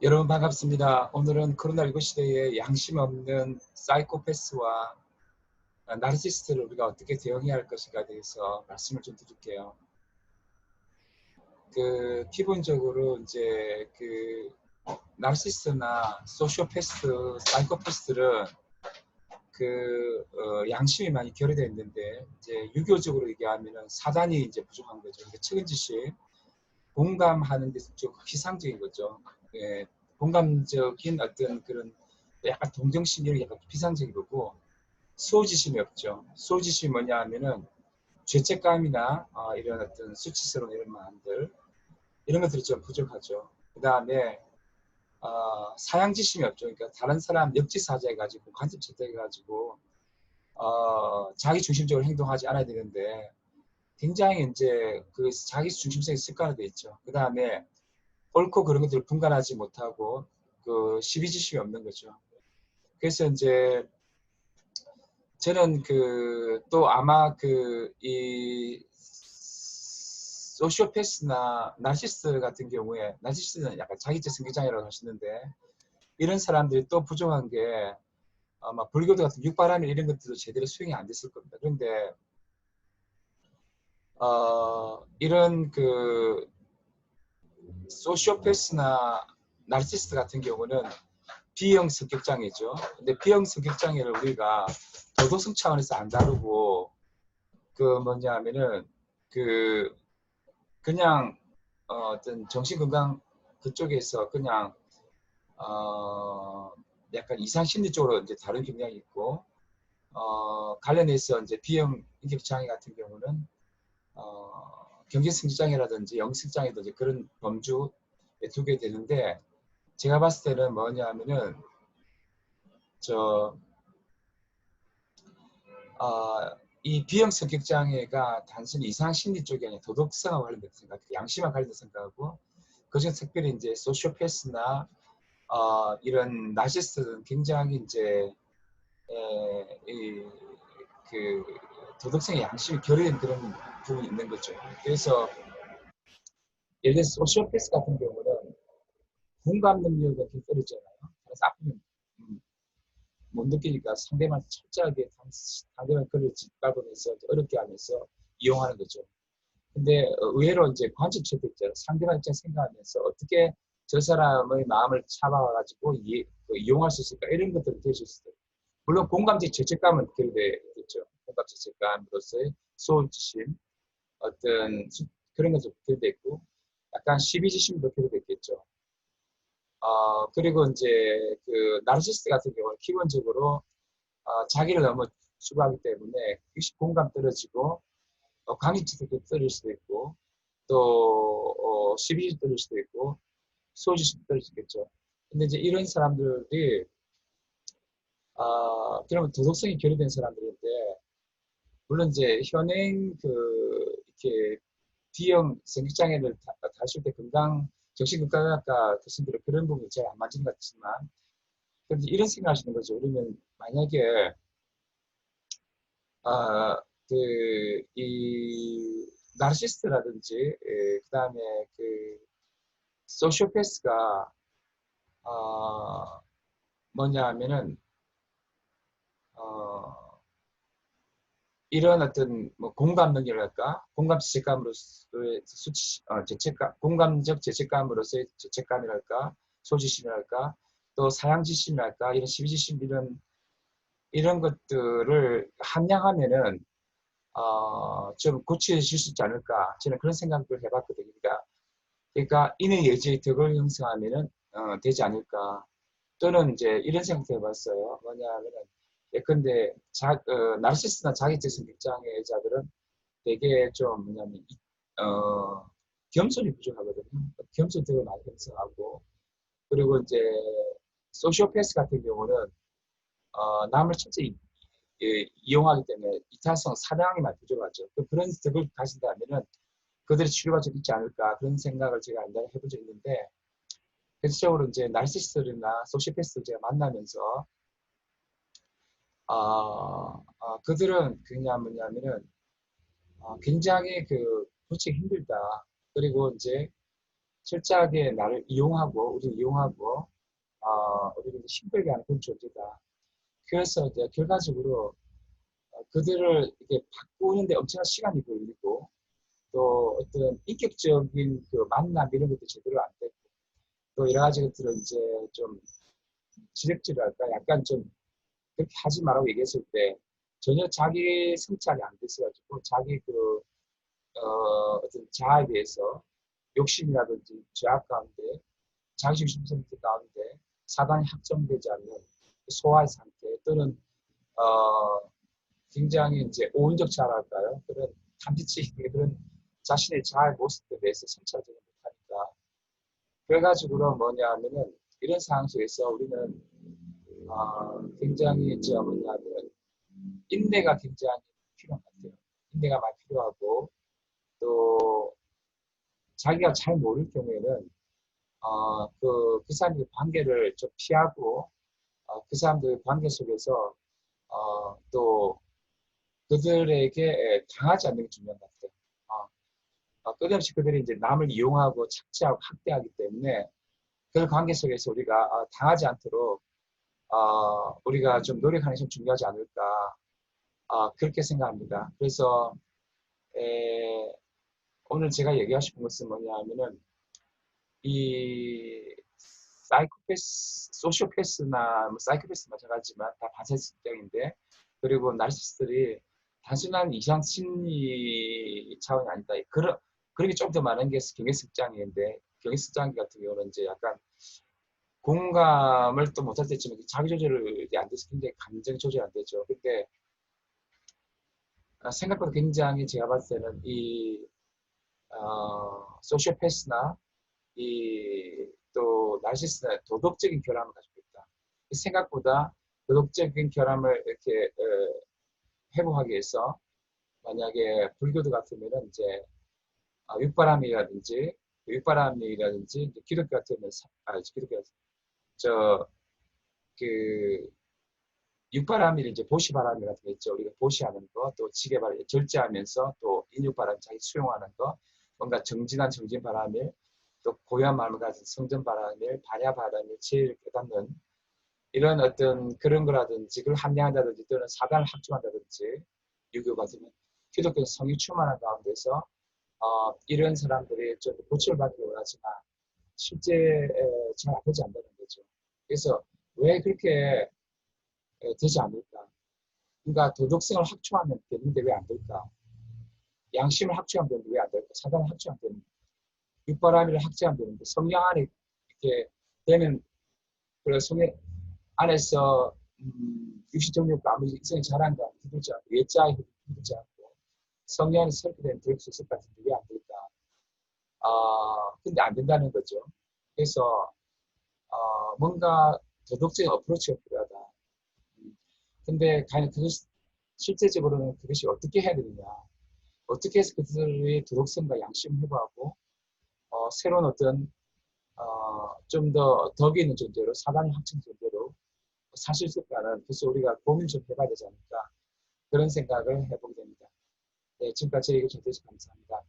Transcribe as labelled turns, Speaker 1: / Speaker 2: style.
Speaker 1: 여러분 반갑습니다. 오늘은 코로나19 시대에 양심 없는 사이코패스와 나르시스트를 우리가 어떻게 대응해야 할 것인가에 대해서 말씀을 좀 드릴게요. 그 기본적으로 이제 그 나르시스트나 소시오패스, 사이코패스들은 그 어, 양심이 많이 결여되어 있는데 이제 유교적으로 얘기하면은 사단이 이제 부족한 거죠. 그러니까 책임지심, 공감하는 데좀 희상적인 거죠. 예, 공감적인 어떤 그런 약간 동정심이 약간 비상적인 거고 소지심이 없죠. 소지심이 뭐냐 하면은 죄책감이나 어, 이런 어떤 수치스러운 이런 마음들 이런 것들이 좀 부족하죠. 그 다음에 어, 사양지심이 없죠. 그러니까 다른 사람 역지사지해 가지고 관습처해가지고 어, 자기 중심적으로 행동하지 않아야 되는데 굉장히 이제 그 자기 중심성이 습관화되어 있죠. 그 다음에 옳고 그런 것들을 분간하지 못하고 그 시비지심이 없는 거죠. 그래서 이제 저는 그 또 아마 그 이 소시오패스나 나시스 같은 경우에 나시스는 약간 자기적 성기장이라고 하시는데 이런 사람들이 또 부족한 게 아마 불교도 같은 육바람이 이런 것들도 제대로 수행이 안 됐을 겁니다. 그런데 어, 이런 그 소시오패스나 나르시스트 같은 경우는 B형 성격장애죠. 근데 B형 성격장애를 우리가 도덕성 차원에서 안 다루고 그 뭐냐 하면은 그 그냥 어, 떤 정신건강 그쪽에서 그냥 어 약간 이상심리 쪽으로 이제 다른 경향이 있고 어 관련해서 이제 B형 인격장애 같은 경우는 어 경제승지장애라든지 영식장애든지 그런 범주에 두게 되는데 제가 봤을 때는 뭐냐 하면은 저 어, 이 비형 성격 장애가 단순히 이상 심리 쪽이 아니라 도덕성과 관련된 생각, 양심과 관련된 생각하고 그중 특별히 이제 소시오패스나 어, 이런 나시스트는 굉장히 이제 에, 이, 그 도덕성의 양심이 결여된 그런 부분이 있는 거죠. 그래서 예를 들어서 소시오패스 같은 경우는 공감 능력이 좀 떨어지잖아요. 그래서 아프면 음, 못 느끼니까 상대방 철저하게 상대방 그를 짓밟으면서 어렵게 하면서 이용하는 거죠. 근데 의외로 이제 관측 채택者상대방 입장 생각하면서 어떻게 저 사람의 마음을 잡아가지고 이, 그 이용할 수 있을까 이런 것들을 대수 있어요. 물론 공감적 죄책감은 결여되겠죠. 공감 죄책감으로서의 소울지심 어떤 그런 것도 있고 약간 시비지심도 표현됐겠죠. 어, 그리고 이제 그 나르시스트 같은 경우는 기본적으로 어, 자기를 너무 추구하기 때문에 공감 떨어지고 어, 강의치도 떨어질 수도 있고 또 어, 시비지 떨어질 수도 있고 소지심 떨어질 수 있겠죠. 근데 이제 이런 사람들이 어, 그러면 도덕성이 결여된 사람들인데 물론 이제 현행 그 이렇게 B형 성격장애를 다룰 때 건강 정신건강학과 교수님들은 그런 부분이 잘 안 맞는 것 같지만 그런데 이런 생각 하시는 거죠. 그러면 만약에 아, 그, 이, 나르시스트라든지, 예, 그 다음에 그, 소시오패스가, 어, 뭐냐 하면은, 어, 이런 어떤 뭐 공감 능력이랄까? 공감 죄책감으로서의 수치 어, 죄책감 공감적 죄책감으로서의 죄책감이랄까? 소지심이랄까? 또 사양지심이랄까? 이런 시비지심 이런 이런 것들을 함량하면은 어, 좀 고쳐질 수 있지 않을까? 저는 그런 생각을 해봤거든요. 그러니까 그러니까 인의 예지의 덕을 형성하면은 어, 되지 않을까? 또는 이제 이런 생각도 해봤어요. 뭐냐면은 예컨대 자, 어, 나르시스나 자기적 성격장애자들은 되게 좀 뭐냐면 어, 겸손이 부족하거든요. 겸손 되게 많이 형성하고 그리고 이제 소시오패스 같은 경우는 어, 남을 첫째 예, 이용하기 때문에 이타성 사랑이 많이 부족하죠. 그 그런 덕을 가진다면은 그들의 치료가 좀 있지 않을까 그런 생각을 제가 옛날에 해본 적이 있는데 대체적으로 이제 나르시스들이나 소시오패스를 제가 만나면서 어, 어, 그들은 그냥 뭐냐면은 어, 굉장히 그 고치기 힘들다. 그리고 이제 철저하게 나를 이용하고 우리를 이용하고 어, 우리를 힘들게 하는 그런 존재다. 그래서 이제 결과적으로 어, 그들을 이렇게 바꾸는데 엄청난 시간이 걸리고 또 어떤 인격적인 그 만남 이런 것도 제대로 안 되고 또 여러 가지 것들은 이제 좀 지적질할까 약간 좀 그렇게 하지 말라고 얘기했을 때 전혀 자기 성찰이 안 됐어가지고 자기 그 어, 어떤 자아에 대해서 욕심이라든지 죄악 가운데 자기중심 상태 가운데 사단이 확정되지 않는 소화의 상태 또는 어, 굉장히 이제 오은적 자랄까요? 그런 탐지치 그런 자신의 자아의 모습에 대해서 성찰하지 못하니까 그래가지고 뭐냐 하면은 이런 상황 속에서 우리는 어, 굉장히 이제 뭐냐면 인내가 굉장히 필요한 것 같아요. 인내가 많이 필요하고 또 자기가 잘 모를 경우에는 어, 그, 그 사람들의 관계를 좀 피하고 어, 그 사람들의 관계 속에서 어, 또 그들에게 당하지 않는 게 중요한 것 같아요. 어, 어, 끝없이 그들이 이제 남을 이용하고 착취하고 학대하기 때문에 그 관계 속에서 우리가 어, 당하지 않도록 어, 우리가 좀 노력하는 게 좀 중요하지 않을까 어, 그렇게 생각합니다. 그래서 에, 오늘 제가 얘기하고 싶은 것은 뭐냐 하면은 이 사이코패스, 소시오패스나 뭐 사이코패스 마찬가지지만 다 반사성인데 그리고 나르시스들이 단순한 이상 심리 차원이 아니다. 그런 그런 게 좀 더 많은 게 경계습장인데 경계습장 같은 경우는 이제 약간 공감을 또 못할 때 있지만 자기 조절이 안 돼서 굉장히 감정 조절이 안 되죠. 근데 아, 생각보다 굉장히 제가 봤을 때는 이 어, 소시오패스나 이또 나시스나 도덕적인 결함을 가지고 있다. 생각보다 도덕적인 결함을 이렇게 어, 회복하기 위해서 만약에 불교도 같으면은 이제 어, 육바람이라든지 육바람이라든지 기독교 같으면 아 기독교 저 그 육바람이 이제 보시바람이 같은 게 있죠. 우리가 보시하는 거, 또 지게바람 절제하면서 또 인육바람 자기 수용하는 거, 뭔가 정진한 정진바람일, 또 고요한 마음을 가진 성전바람일, 반야바람일, 제일 깨닫는 이런 어떤 그런 거라든지 그걸 합리한다든지 또는 사단을 합종한다든지 유교 같으면 기독교 성이 충만한 가운데서 어, 이런 사람들이 좀 고침을 받기 원하지만 실제 잘 되지 않는다는 거죠. 그래서 왜 그렇게 되지 않을까? 그러니까 도덕성을 확충하면 되는데 왜 안 될까? 양심을 확충하면 되는데 왜 안 될까? 사단을 확충하면 되는데 육바람이를 확증하면 되는데 성령 안에 이렇게 되면 그래 성령 안에서 음, 육신정욕과 아무리 이성이 잘한다 기들지 않고 예자에 기들지 않고 성령 안에 설계된 도덕수 있을 것 같은데 왜 안 될까? 아 근데 안 된다는 거죠. 그래서 어, 뭔가 도덕적인 어프로치가 필요하다. 근데 과연 그것 실제적으로는 그것이 어떻게 해야 되느냐 어떻게 해서 그들의 도덕성과 양심을 회복하고 어, 새로운 어떤 어, 좀 더 덕이 있는 존재로 사단이 확증 존재로 사실 있을까는 그래서 우리가 고민 좀 해봐야 되지 않을까 그런 생각을 해보게 됩니다. 네, 지금까지 얘기 좀 해주셔서 감사합니다.